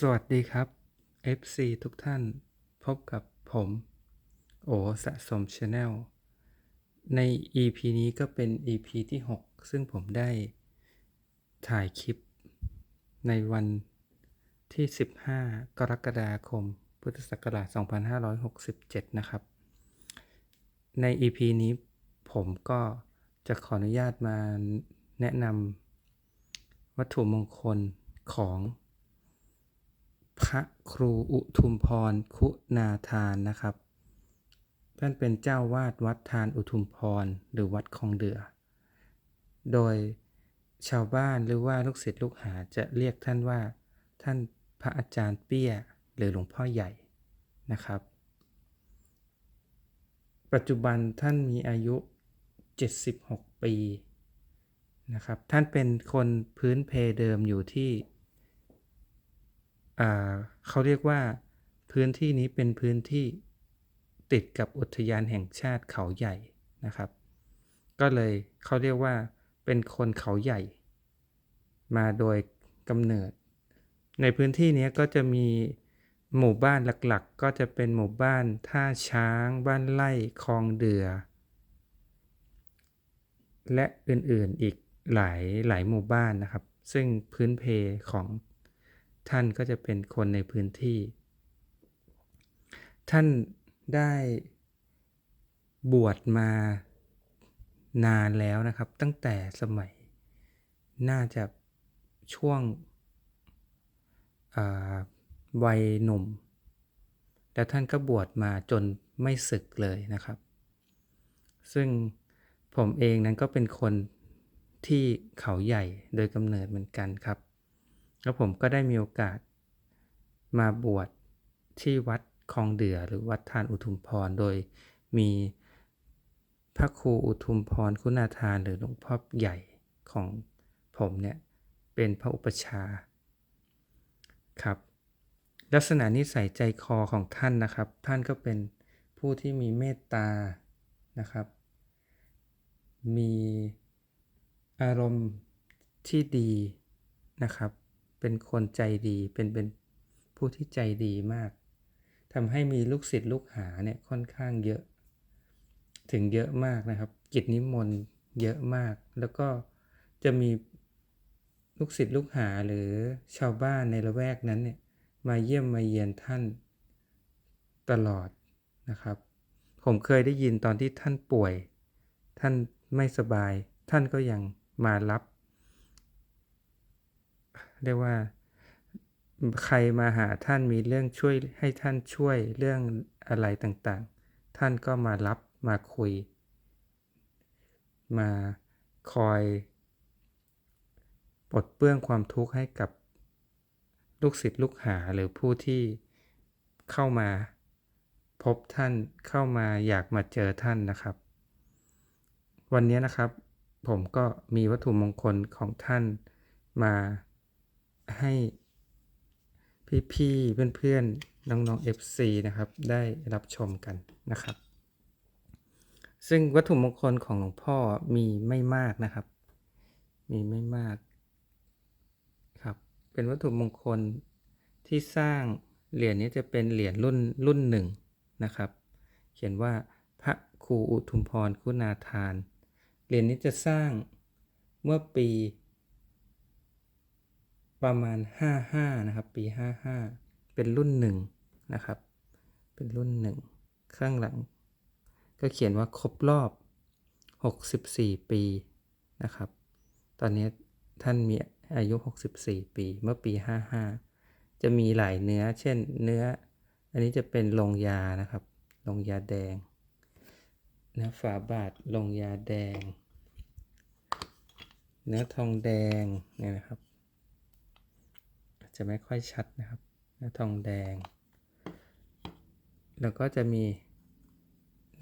สวัสดีครับ FC ทุกท่านพบกับผม โอสะสมชาแนลใน EP นี้ก็เป็น EP ที่ 6 ซึ่งผมได้ถ่ายคลิปในวันที่ 15 กรกฎาคม พุทธศักราช 2567 นะครับ ใน EP นี้ผมก็จะขออนุญาตมาแนะนำวัตถุมงคลของ พระครูอุทุมพรคุณาทานนะครับ ท่านเป็นเจ้าวาดวัดทานอุทุมพรหรือวัดคลองเดือ โดยชาวบ้านหรือว่าลูกศิษย์ลูกหาจะเรียกท่านว่า ท่านพระอาจารย์เปี้ย หรือหลวงพ่อใหญ่นะครับ ปัจจุบันท่านมีอายุ 76 ปีนะครับ ท่านเป็นคนพื้นเพเดิมอยู่ที่ เขาเรียกว่า พื้นที่นี้เป็นพื้นที่ติดกับอุทยานแห่งชาติเขาใหญ่นะครับ ก็เลยเขาเรียกว่าเป็นคนเขาใหญ่ มาโดยกำเนิด ในพื้นที่นี้ก็จะมีหมู่บ้านหลักๆ ก็จะเป็นหมู่บ้านท่าช้าง บ้านไร่คลองเดือ และอื่นๆอีกหลายหลายหมู่บ้านนะครับ ซึ่งพื้นเพของ ท่านก็จะเป็นคนในพื้นที่ ท่านได้บวชมานานแล้วนะครับ ตั้งแต่สมัยน่าจะช่วงวัยหนุ่ม แล้วท่านก็บวชมาจนไม่ศึกเลยนะครับ ซึ่งผมเองนั้นก็เป็นคนที่เขาใหญ่โดยกำเนิดเหมือนกันครับ แล้วผมก็ได้มีโอกาสมาบวชที่วัดคลองเดือหรือวัดทานอุทุมพร โดยมีพระครูอุทุมพรคุณาทานหรือหลวงพ่อใหญ่ของผมเนี่ยเป็นพระอุปชาครับ ลักษณะนิสัยใจคอของท่านนะครับ ท่านก็เป็นผู้ที่มีเมตตานะครับ มีอารมณ์ที่ดีนะครับ เป็นคนใจดีเป็นเป็นผู้ที่ใจดีมากทำให้มีลูกศิษย์ลูกหาเนี่ยค่อนข้างเยอะ ถึงเยอะมากนะครับ กิจนิมนต์เยอะมาก แล้วก็จะมีลูกศิษย์ลูกหาหรือชาวบ้านในละแวกนั้นเนี่ยมาเยี่ยมมาเยียนท่านตลอดนะครับ ผมเคยได้ยินตอนที่ท่านป่วย ท่านไม่สบาย ท่านก็ยังมารับ เรียกว่าใครมาหาท่านมีเรื่องช่วยให้ท่านช่วยเรื่องอะไรต่างๆ ท่านก็มารับมาคุย มาคอยปลดเปื้องความทุกข์ให้กับลูกศิษย์ลูกหาหรือผู้ที่เข้ามาพบท่านเข้ามาอยากมาเจอท่านนะครับ วันนี้นะครับ ผมก็มีวัตถุมงคลของท่านมา ให้พี่ๆเพื่อนๆน้องๆ FC นะครับ ได้รับชมกันนะครับ ซึ่งวัตถุมงคลของหลวงพ่อมีไม่มากนะครับ มีไม่มากครับ เป็นวัตถุมงคลที่สร้างเหรียญนี้จะเป็นเหรียญรุ่นรุ่นหนึ่งนะครับ เขียนว่าพระครูอุทุมพรคุณาทาน เหรียญนี้จะสร้างเมื่อปี ประมาณ 55 นะครับ ปี 55 เป็นรุ่นหนึ่งนะครับ เป็นรุ่นหนึ่งข้างหลัง ก็เขียนว่าครบรอบ 64 ปีนะครับ ตอนนี้ท่านมีอายุ 64 ปีเมื่อปี 55 จะมีหลายเนื้อ เช่นเนื้อ อันนี้จะเป็นลงยานะครับ ลงยาแดงนะฝาบาทลงยาแดง เนื้อทองแดงเนี่ยนะครับ จะไม่ค่อยชัดนะครับเนื้อทองแดง แล้วก็จะมี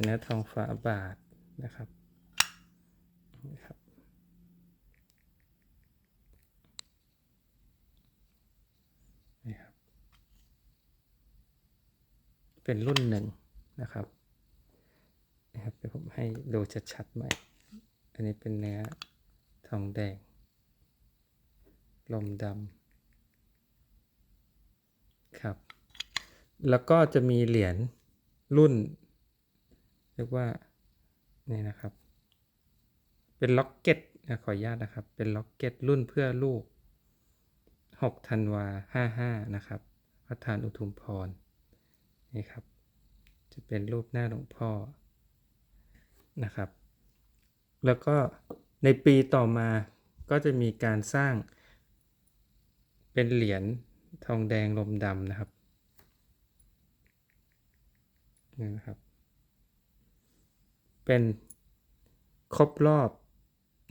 เนื้อทองฝาบาทนะครับนะครับ นี่ครับ เป็นรุ่นหนึ่งนะครับนะครับเดี๋ยวผมให้ดูชัดๆใหม่ อันนี้เป็นเนื้อทองแดง ลมดำ ครับ แล้วก็จะมีเหรียญรุ่น เรียกว่า นี่นะครับ เป็นล็อกเก็ตนะขออนุญาตนะครับ เป็นล็อกเก็ตรุ่นเพื่อลูก 6 ธันวา 55 นะครับวัดทานอุทุมพร นี่ครับ จะเป็นรูปหน้าหลวงพ่อ นะครับ แล้วก็ในปีต่อมาก็จะมีการสร้างเป็นเหรียญทองแดงลมดำนะครับ นี่นะครับ เป็นครบรอบ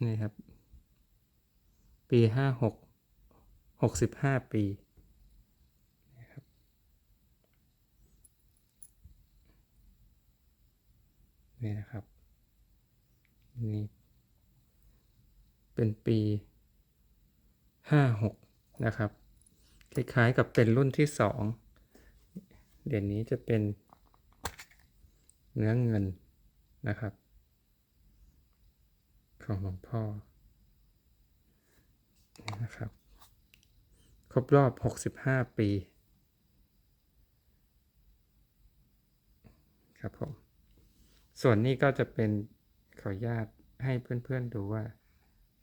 นี่ครับ ปีห้าหกหกสิบห้าปีนะครับนี่นะครับนี่เป็นปีห้าหกนะครับ คล้ายๆกับเป็นรุ่นที่สองเดี๋ยวนี้จะเป็น เนื้อเงินนะครับ ของหลวงพ่อนะครับ ครบรอบ 65 ปีครับผม ส่วนนี้ก็จะเป็นขออนุญาตให้เพื่อนๆดูว่า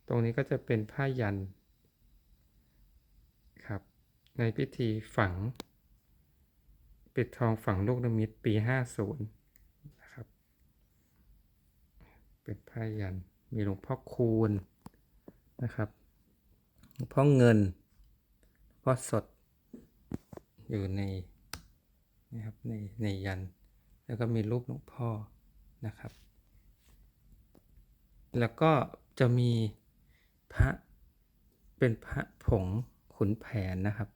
ตรงนี้ก็จะเป็นผ้ายันครับ ในพิธีฝัง ปิดทองฝังลูกนิมิตปี 50 นะครับ เป็นผ้ายัน มีหลวงพ่อคูณนะครับ หลวงพ่อเงินหลวงพ่อสด อยู่ในนะครับในในยัน แล้วก็มีรูปหลวงพ่อนะครับ แล้วก็จะมีพระเป็นพระผงขุนแผนนะครับ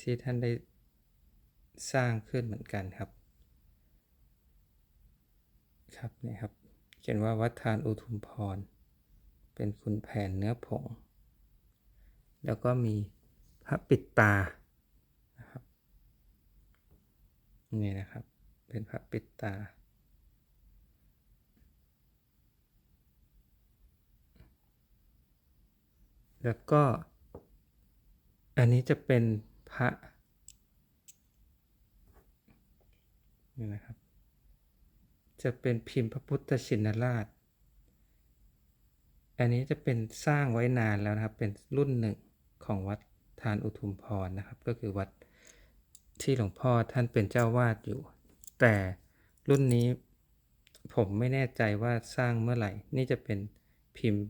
ที่ท่านได้สร้างขึ้นเหมือนกันครับ ครับนี่ครับ เขียนว่าวัดทานอุทุมพร เป็นขุนแผนเนื้อผง แล้วก็มีพระปิดตานะครับนี่นะครับ เป็นพระปิดตา แล้วก็ อันนี้จะเป็นพระนี่นะครับ จะเป็นพิมพ์พระพุทธชินราช อันนี้จะเป็นสร้างไว้นานแล้วนะครับ เป็นรุ่นหนึ่งของวัดทานอุทุมพรนะครับ ก็คือวัดที่หลวงพ่อท่านเป็นเจ้าวาดอยู่ แต่รุ่นนี้ผมไม่แน่ใจว่าสร้างเมื่อไหร่ นี่จะเป็นพิมพ์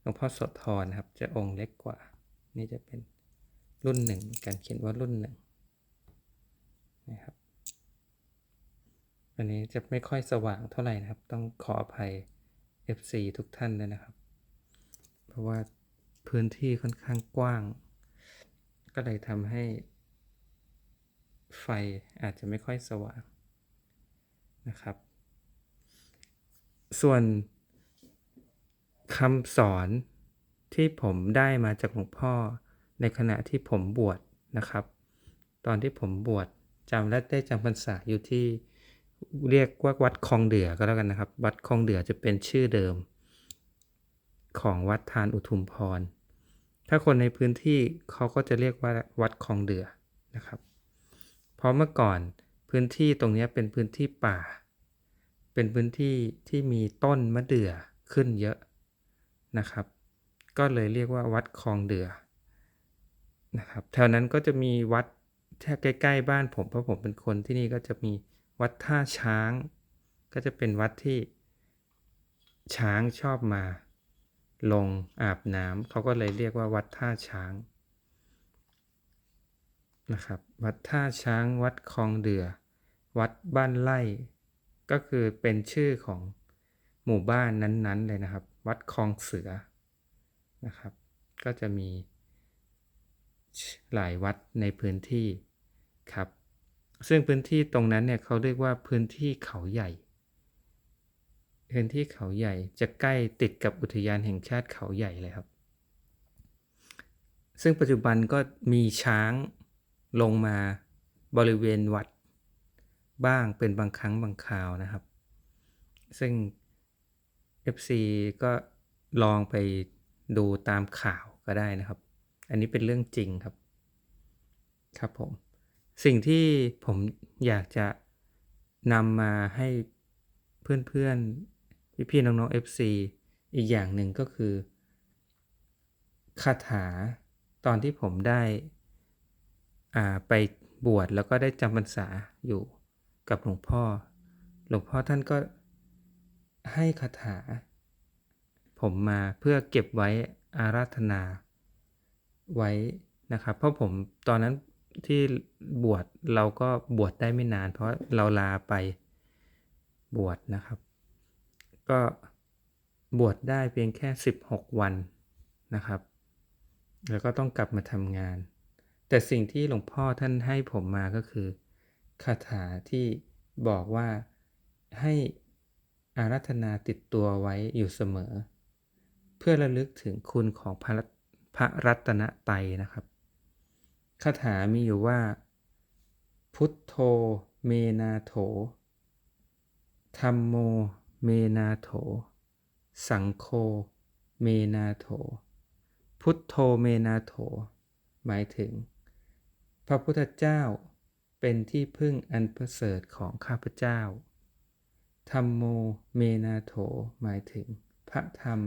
หลวงพ่อโสธรนครับ จะองค์เล็กกว่า นี่จะเป็นรุ่นหนึ่งการเขียนว่ารุ่นหนึ่งนะครับ อันนี้จะไม่ค่อยสว่างเท่าไหร่นะครับ ต้องขออภัย FC ทุกท่านเลยนะครับ เพราะว่าพื้นที่ค่อนข้างกว้าง ก็เลยทำให้ ไฟอาจจะไม่ค่อยสว่างนะครับ ส่วนคำสอนที่ผมได้มาจากหลวงพ่อในขณะที่ผมบวชนะครับ ตอนที่ผมบวชจำและได้จำพรรษาอยู่ที่ เรียกว่าวัดคลองเดือก็แล้วกันนะครับ วัดคลองเดือจะเป็นชื่อเดิม ของวัดทานอุทุมพร ถ้าคนในพื้นที่เขาก็จะเรียกว่าวัดคลองเดือนะครับ เพราะเมื่อก่อนพื้นที่ตรงนี้เป็นพื้นที่ป่า เป็นพื้นที่ที่มีต้นมะเดื่อขึ้นเยอะนะครับ ก็เลยเรียกว่าวัดคลองเดือนะครับแถวนั้นก็จะมีวัดแค่ใกล้ ๆ บ้านผมเพราะผมเป็นคนที่นี่ก็จะมี วัดท่าช้าง ก็จะเป็นวัดที่ ช้างชอบมา ลงอาบน้ำเขาก็เลยเรียกว่าวัดท่าช้างนะครับวัดท่าช้างวัดคลองเดือ วัดบ้านไร่ ก็คือเป็นชื่อของหมู่บ้านนั้นๆเลยนะครับ วัดคลองเสือนะครับ ก็จะมีหลายวัดในพื้นที่ครับ ซึ่งพื้นที่ตรงนั้นเนี่ยเขาเรียกว่าพื้นที่เขาใหญ่ พื้นที่เขาใหญ่จะใกล้ติดกับอุทยานแห่งชาติเขาใหญ่เลยครับ ซึ่งปัจจุบันก็มีช้างลงมาบริเวณวัด บ้างเป็นบางครั้งบางคราวนะครับ ซึ่ง FC ก็ลองไปดูตามข่าวก็ได้นะครับ อันนี้เป็นเรื่องจริงครับ ครับผม สิ่งที่ผมอยากจะนำมาให้เพื่อนๆ พี่ๆ น้องๆ FC อีกอย่างหนึ่งก็คือคาถาตอนที่ผมได้อ่าไปบวชแล้วก็ได้จำพรรษาอยู่กับหลวงพ่อ หลวงพ่อท่านก็ให้คาถา ผมมาเพื่อเก็บไว้อาราธนาไว้นะครับ เพราะผมตอนนั้น ที่บวชเราก็บวชได้ไม่นาน เพราะเราลาไปบวชนะครับ ก็บวชได้เพียงแค่ 16 วันนะครับ แล้วก็ต้องกลับมาทำงาน แต่สิ่งที่หลวงพ่อท่านให้ผมมาก็คือคาถาที่บอกว่าให้อาราธนาติดตัวไว้อยู่เสมอ เพื่อระลึกถึงคุณของพระรัตพระรัตนตรัยนะครับ คาถามีอยู่ว่า พุทโธเมนาโถธรรมโมเมนาโถ สังโฆเมนาโถ พุทโธเมนาโถ หมายถึง พระพุทธเจ้าเป็นที่พึ่งอันประเสริฐของข้าพเจ้า ธรรมโมเมนาโถ หมายถึง พระธรรม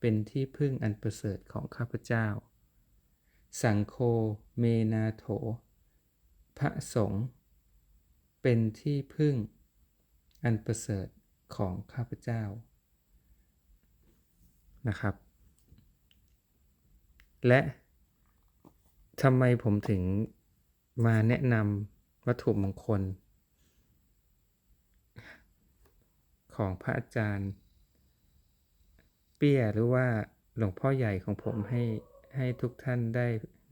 เป็นที่พึ่งอันประเสริฐของข้าพเจ้า สังโฆเมนาโถ พระสงฆ์เป็นที่พึ่งอันประเสริฐของข้าพเจ้านะครับ และทำไมผมถึงมาแนะนำวัตถุมงคล ของพระอาจารย์ เปี้ยหรือว่าหลวงพ่อใหญ่ของผมให้ ให้ทุกท่านได้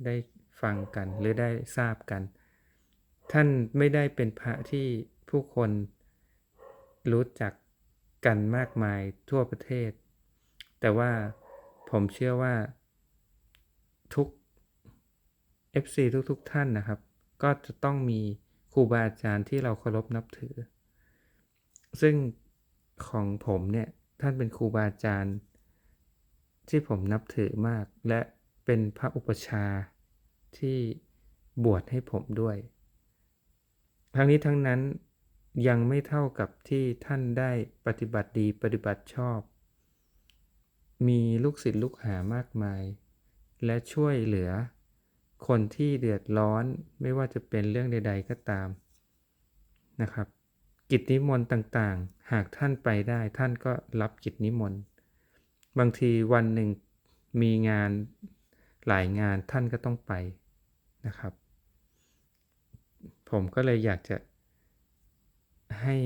ได้ฟังกันหรือได้ทราบกัน ท่านไม่ได้เป็นพระที่ผู้คนรู้จักกันมากมายทั่วประเทศ แต่ว่าผมเชื่อว่าทุก FC ทุกๆทท่านนะครับ ก็จะต้องมีครูบาอาจารย์ที่เราเคารพนับถือ ซึ่งของผมเนี่ยท่านเป็นครูบาอาจารย์ที่ผมนับถือมากและ เป็นพระอุปชาที่บวชให้ผมด้วย ทั้งนี้ทั้งนั้นยังไม่เท่ากับที่ท่านได้ปฏิบัติดีปฏิบัติชอบ มีลูกศิษย์ลูกหามากมาย และช่วยเหลือ คนที่เดือดร้อนไม่ว่าจะเป็นเรื่องใด ๆ ก็ตามนะครับ กิจนิมนต์ต่างๆ หากท่านไปได้ท่านก็รับกิจนิมนต์ บางทีวันหนึ่งมีงาน หลายงานท่านก็ต้องไปนะครับ ผมก็เลยอยากจะให้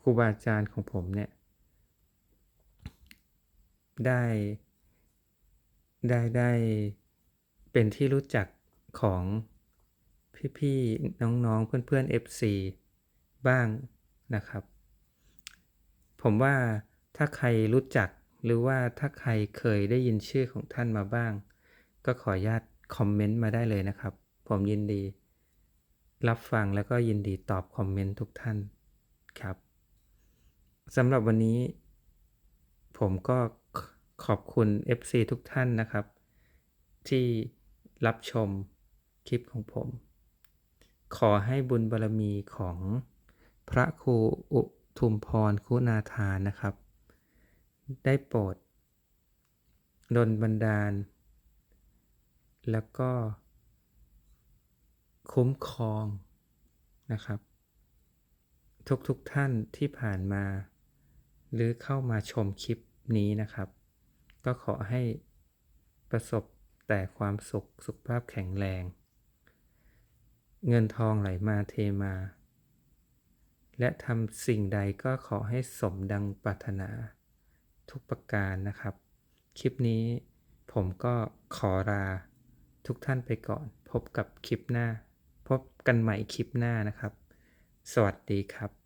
ครูบาอาจารย์ของผมเนี่ยได้ได้ได้เป็นที่รู้จักของพี่ๆน้องๆ เพื่อนๆ FC บ้างนะครับ ผมว่าถ้าใครรู้จัก หรือว่าถ้าใครเคยได้ยินชื่อของท่านมาบ้าง ก็ขออนุญาตคอมเมนต์มาได้เลยนะครับ ผมยินดี รับฟังแล้วก็ยินดีตอบคอมเมนต์ทุกท่านครับสำหรับวันนี้ ผมก็ขอบคุณ FC ทุกท่านนะครับ ที่รับชมคลิปของผม ขอให้บุญบารรมีของพระครูอุทุมพรคุณาทานนะครับ ได้โปรดดลบันดาล แล้วก็คุ้มครองนะครับ ทุกๆทท่านที่ผ่านมา หรือเข้ามาชมคลิปนี้นะครับ ก็ขอให้ประสบแต่ความสุขสุขภาพแข็งแรง เงินทองไหลมาเทมา และทำสิ่งใดก็ขอให้สมดังปรารถนา ทุกประการนะครับ คลิปนี้ผมก็ขอลาทุกท่านไปก่อน พบกับคลิปหน้า พบกันใหม่คลิปหน้านะครับ สวัสดีครับ